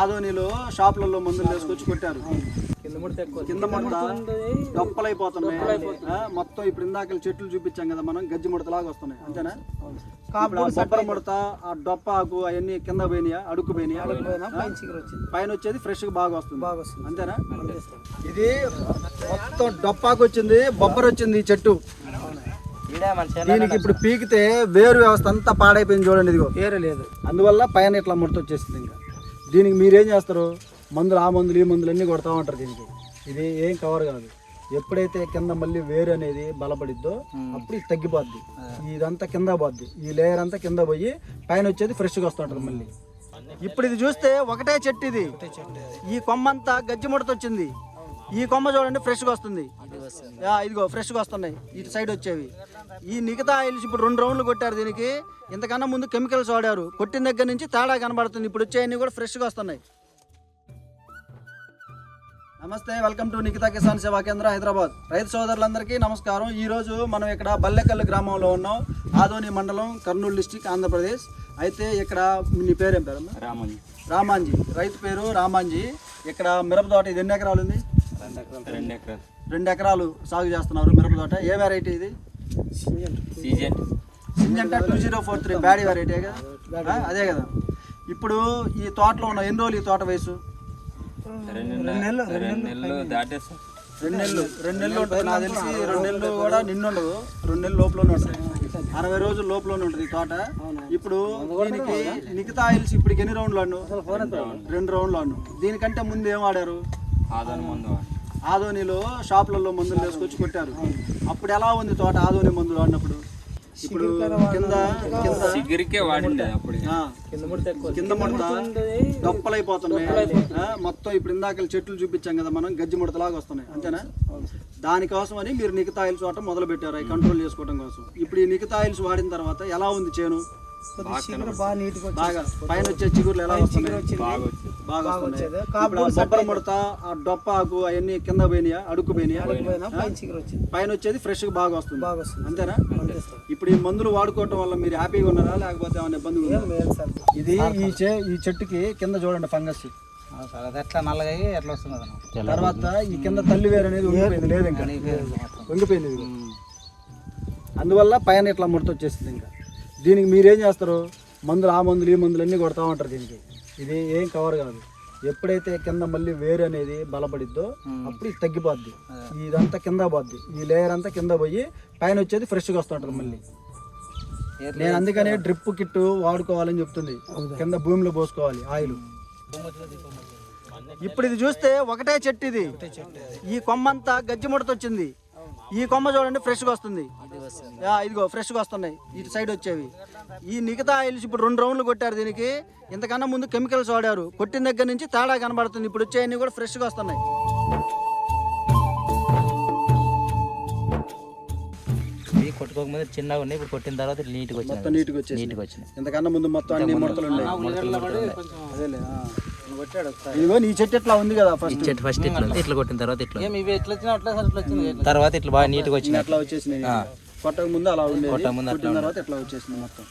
ఆదోనిలో షాపులలో మందులు వేసుకొచ్చి కొట్టారు. కింద ముడత డొప్పలైపోతున్నాయి. మొత్తం ఇప్పుడు ఇందాక చెట్లు చూపించాం కదా మనం గజ్జి ముడతలాగా వస్తున్నాయి. అంతేనా? బొబ్బర ముడత ఆ డొప్ప ఆకు అవన్నీ కింద పోయినాయా? అడుక్కు పోయినాయా? పైన వచ్చింది. పైన వచ్చేది ఫ్రెష్గా బాగా వస్తుంది. బాగా వస్తుంది. అంతేనా. ఇది మొత్తం డొప్పాకు వచ్చింది బొబ్బర వచ్చింది ఈ చెట్టు. దీనికి ఇప్పుడు పీకితే వేరు వ్యవస్థ అంతా పాడైపోయింది చూడండి ఇదిగో. వేరే లేదు. అందువల్ల పైన ఇట్లా ముడత వచ్చేసింది ఇంకా. దీనికి మీరేం చేస్తారు? మందులు ఆ మందులు ఈ మందులు అన్నీ కొడతా ఉంటారు దీనికి. ఇది ఏం కవర్ కాదు. ఎప్పుడైతే కింద మళ్ళీ వేరు అనేది బలపడిద్దో అప్పుడు ఇది తగ్గిపోద్ది. ఇదంతా కింద పోద్ది. ఈ లేయర్ అంతా కింద పోయి పైన వచ్చేది ఫ్రెష్గా వస్తుంటుంది మళ్ళీ. ఇప్పుడు ఇది చూస్తే ఒకటే చెట్టు ఇది. ఈ కొమ్మ అంతా గజ్జి ముడత వచ్చింది. ఈ కొమ్మ చూడండి ఫ్రెష్గా వస్తుంది. ఇదిగో ఫ్రెష్గా వస్తున్నాయి. ఇటు సైడ్ వచ్చేవి. ఈ మిగతా ఆయిల్స్ ఇప్పుడు రెండు రౌండ్లు కొట్టారు దీనికి. ఇంతకన్నా ముందు కెమికల్స్ వాడారు. కొట్టిన దగ్గర నుంచి తేడా కనబడుతుంది. ఇప్పుడు వచ్చేవన్నీ కూడా ఫ్రెష్గా వస్తున్నాయి. నమస్తే వెల్కమ్ టు నిఖితా కిసాన్ సేవా కేంద్ర హైదరాబాద్. రైతు సోదరులందరికీ నమస్కారం. ఈ రోజు మనం ఇక్కడ బల్లెకల్లు గ్రామంలో ఉన్నాం. ఆదోని మండలం కర్నూలు డిస్టిక్ ఆంధ్రప్రదేశ్. అయితే ఇక్కడ నీ పేరేం పేరమ్మా? రామన్ రామాంజీ. రైతు పేరు రామాంజీ. ఇక్కడ మిరప తోట ఇది ఎన్ని ఎకరాలు ఉంది? రెండు ఎకరాలు. రెండు ఎకరాలు సాగు చేస్తున్నారు మిరప తోట. ఏ వెరైటీ ఇది? Season Syngenta two zero four three బ్యాడీ variety కదా? అదే కదా. ఇప్పుడు ఈ తోటలో ఉన్న ఎన్ని రోజులు ఈ తోట వయసు? రెండు నెలలు. రెండు నెలలు రెండు ఉంటుంది. నాకు తెలిసి రెండు నెలలు కూడా నిన్నుండదు రెండు నెలలు లోపలనే ఉంటుంది. అరవై రోజుల లోపలనే ఉంటుంది ఈ తోట. ఇప్పుడు దీనికి మిగతా ఆయిల్స్ ఇప్పటికి ఎన్ని రౌండ్లు ఆడు రెండు రౌండ్లు ఆడు దీనికంటే ముందు ఏం వాడారు? ఆదాని మందు. ఆదోనిలో షాపులలో మందులు వేసుకొచ్చి కొట్టారు. అప్పుడు ఎలా ఉంది తోట ఆదోని మందులు వాడినప్పుడు? ఇప్పుడు కింద కింద. సిగ్గిరికే వాడిండే అప్పుడు. ఆ, కింద ముడత ఆ, మొత్తం ఇప్పుడు ఇందాక చెట్లు చూపించాం కదా మనం గజ్జి ముడతలాగా వస్తున్నాయి. అంతేనా? దానికోసం అని మీరు నిఖితాయిల్స్ వాడటం మొదలు పెట్టారు అవి కంట్రోల్ చేసుకోవడం కోసం. ఇప్పుడు ఈ నిఖితాయిల్స్ వాడిన తర్వాత ఎలా ఉంది చేను? బాగా పైన వచ్చే చిగుర్లు ఎలా వస్తున్నాయి? బాగా వచ్చింది బొబ్బర ముడత ఆ డొప్ప ఆకు అవన్నీ కింద పోయినాయా అడుక్కు పోయినాయా? పోయినా పైన వచ్చింది. పైన వచ్చేది ఫ్రెష్గా బాగా వస్తుంది బాగా వస్తుంది అంతేనా ఇప్పుడు ఈ మందులు వాడుకోవటం వల్ల మీరు హ్యాపీగా ఉన్నారా లేకపోతే ఏమైనా ఇబ్బంది ఇది ఈ చే ఈ చెట్టుకి కింద చూడండి ఫంగస్. ఎట్లా నల్లగా ఎట్లా వస్తుంది తర్వాత ఈ కింద తల్లి వేరు అనేది వంగిపోయింది లేదు ఇంకా. వంగిపోయింది ఇది. అందువల్ల పైన ఇట్లా ముడత వచ్చేసింది ఇంకా. దీనికి మీరేం చేస్తారు? మందులు ఆ మందులు ఈ మందులు అన్నీ కొడతా ఉంటారు దీనికి. ఇది ఏం కవర్ కాదు. ఎప్పుడైతే కింద మళ్ళీ వేరు అనేది బలపడిద్దో అప్పుడు ఇది తగ్గిపోద్ది. ఇదంతా కింద పోద్ది. ఈ లేయర్ అంతా కింద పోయి పైన వచ్చేది ఫ్రెష్గా వస్తుంటుంది మళ్ళీ. నేను అందుకనే డ్రిప్ కిట్ వాడుకోవాలని చెప్తుంది. కింద భూమిలో పోసుకోవాలి ఆయిల్. ఇప్పుడు ఇది చూస్తే ఒకటే చెట్టు ఇది. ఈ కొమ్మ అంతా గజ్జి ముడత వచ్చింది ఈ కొమ్మ చూడండి ఫ్రెష్గా వస్తుంది. ఇదిగో ఫ్రెష్గా వస్తున్నాయి. ఇటు సైడ్ వచ్చేవి. ఈ మిగతా ఆయిల్స్ ఇప్పుడు రెండు రౌండ్లు కొట్టారు దీనికి. ఇంతకన్నా ముందు కెమికల్స్ వాడారు. కొట్టిన దగ్గర నుంచి తేడా కనబడుతుంది. ఇప్పుడు వచ్చేవన్నీ కూడా ఫ్రెష్గా వస్తున్నాయి. కొట్టుకోకముందు చిన్నగా ఉన్నాయి ఇప్పుడు కొట్టిన తర్వాత నీట్గా వచ్చింది మొత్తం నీట్గా వచ్చేసి నీట్గా వచ్చినాయి. ఇంతకన్నా ముందు మొత్తం అన్ని ముడతలు ఉన్నాయి. అదేలే ఆ. ఇదిగో నీ చెట్టు ఎట్లా ఉంది కదా ఫస్ట్ చెట్టు ఫస్ట్ ఇట్లా ఉంది. ఇట్లా కొట్టిన తర్వాత ఇట్లా ఉంది. ఇవి ఎట్లా వచ్చినా అట్లా సార్ ఇట్లా వచ్చింది తర్వాత ఇట్లా బాగా నీట్గా వచ్చినాయి. అట్లా వచ్చేసినాయి. కొట్టక ముందు అలా ఉండేది. కొట్టక ముందు కొట్టిన తర్వాత ఇట్లా వచ్చేసింది మొత్తం.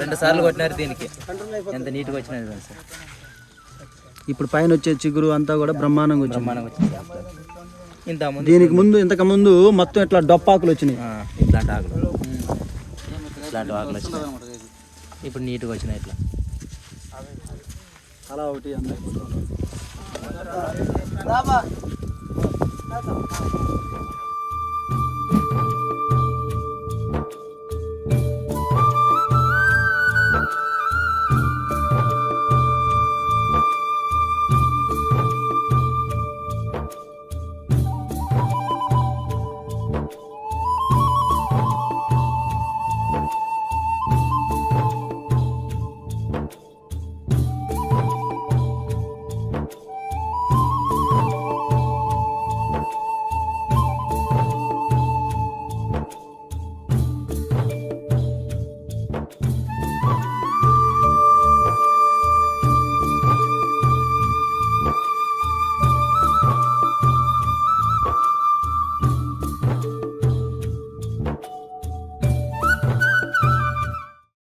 రెండు సార్లు కొట్టినారు దీనికి. ఎంత నీట్గా వచ్చినది సార్. ఇప్పుడు పైన వచ్చే చిగురు అంతా కూడా బ్రహ్మాండంగా వచ్చింది. మనం వచ్చింది. దీనికి ముందు ఇంతకు ముందు మొత్తం ఇట్లా డొప్పాకులు వచ్చినాయి. ఇట్లాంటి ఆకులు ఇట్లాంటి ఆకులు వచ్చినాయి. ఇప్పుడు నీట్గా వచ్చినాయి ఇట్లా. అలా ఒకటి అందరికి